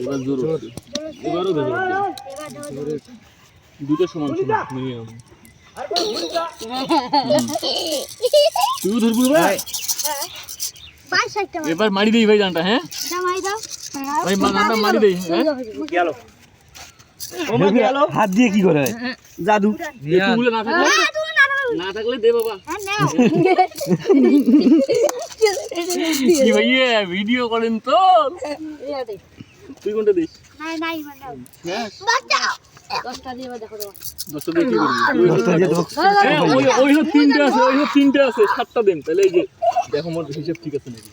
এবার জোর এবারও ভেজে দুটো সমান সমান মিনিমাম তুই ধরবি ভাই এবার মারি দেই ভাই জানটা হ্যাঁ ভাই জানটা মারি দেই হ্যাঁ হাত দিয়ে কি করে জাদু না থাকলে না থাকলে দে বাবা হ্যাঁ কি ভাইয়া ভিডিও করেন তো তুই কোনটা দিস? হ্যাঁ? দশটা দিয়ে কি করবি। হ্যাঁ, ওই ওই তিনটে আছে ওই হলো তিনটে আছে সাতটা দেন তাহলে এই যে দেখো মোর হিসাব ঠিক আছে নাকি?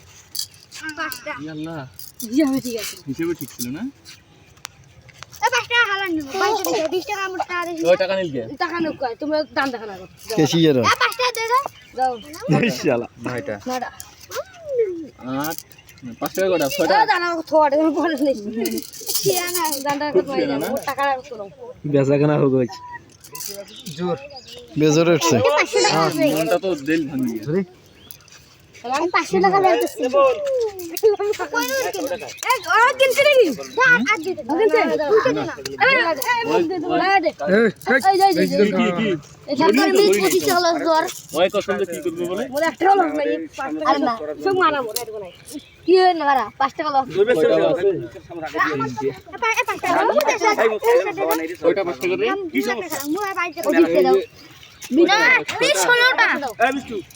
আল্লাহ জি ঠিক আছে। হিসেবে ঠিক ছিল না? আট। পাঁচ টাকা কটা না বেচা কেনা হোক জোর। বেজোর উঠছে। আছে মনটা তো দিল ভাঙি। আমি পাঁচশো টাকা লাগতেছি এই ও কিনতে নাকি আর দিতে কিনতে দুটো দে না এই এই এই কি কি কি এখানে আমি 25 টাকা লস দর ওই কসম দিয়ে কি করবে বলে মোর একটা লস নাই আর না সব মানা মোর এটা নাই কি হয় না বারা 5 টাকা লস কয়টা আছে এ 5 টাকা কয়টা পাঁচ টাকা রে কি সমস্যা মোর বাইতে দিতে দাও বিনা 16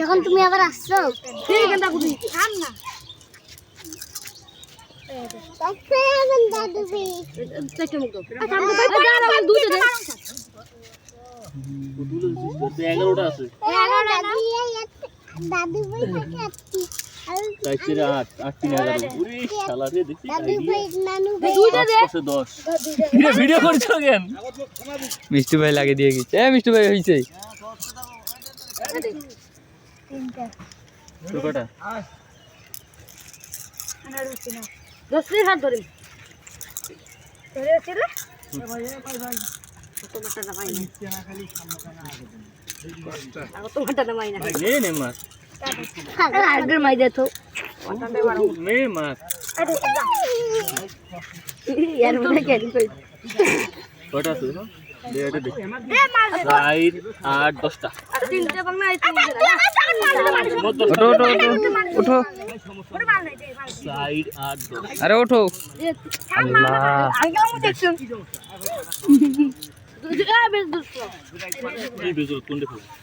যখন তুমি আবার আসছো থাম না দাদু ভাই কাটতি তাই চেরে আট আট তিন এগারো উরি শালা রে দেখি নানু দুইটা দে। পাঁচে দশ। ভিডিও করছ কেন? মিষ্টি ভাই লাগে দিয়ে গেছে। এ মিষ্টি ভাই হয়েছে তোর কটা? দশটি হাত ধরে। ধরে ছিল তোমারটা নামাই না। নে নে মাছ কটা আট দশটা। তিনটে বাংলা এই তিনটে মোট দশটা। ওঠো ওঠো ওঠো আরে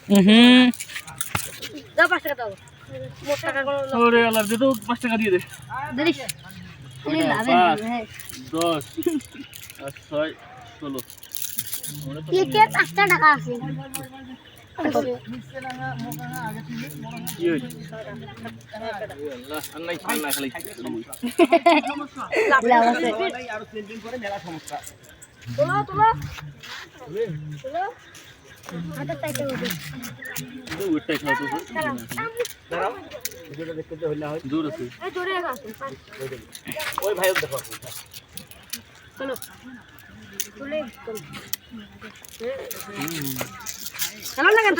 হুম। দাও পাঁচ টাকা দাও। মোট টাকা ওরে আল্লাহ দে তো পাঁচ টাকা দিয়ে দে। দশ আর ছয় ষোলো। পাঁচটা টাকা আছে? দূর আছে এই জোরে আছে ওই ভাই দেখো চলো চলে চলো না কেন